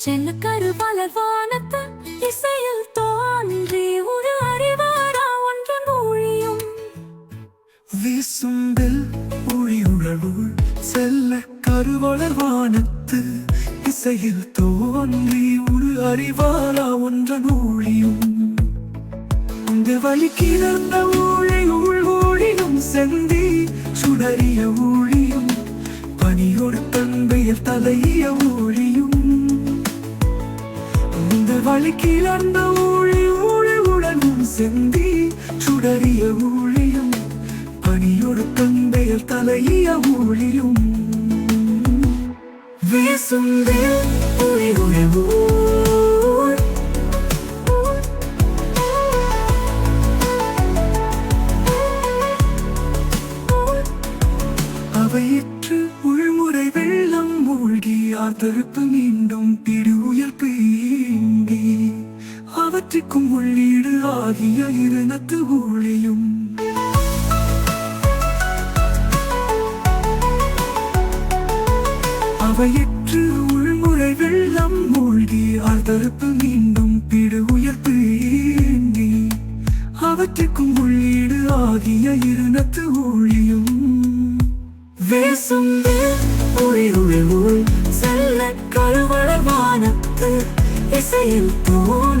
செல்லக்கரு பலர் வானத்து இசை வீசும்பில் ஒளியுழவுள் செல்ல கருவளர் வானத்து இசையில் தோன்றி ஒரு அறிவாலா ஒன்ற நூழியும் இந்த வழி கிடந்த ஊழி உள் ஊழியும் செந்தி சுடறிய ஊழியும். பனியோடு தந்தையில் தலைய ஊழியும். இந்த வழி கிளர்ந்த ஊழி ஊழி உடனும் செந்தி பனியோடு தலைய ஊழியும் வீசும் ஒளி உழவூர் அவையிற்று உள்முறை வெள்ளம் மூழ்கி ஆர்த்தெழுப்பு மீண்டும் திடு உயர் ஈங்கி அவற்றுக்கும் உள்ளீடு ஆகிய இருநத்து ஊழியும். அவையற்று உள்முறை வெள்ளம் மூழ்கி ஆர்த்தெழுப்பு மீண்டும் பிடு உயர்த்து ஈங்கி அவற்றுக்கும் உள்ளீடு ஆகிய இருநத்து ஊழியும். வேசும் உயிர் செல்ல கருவளவானத்து இசையில் தோன்றி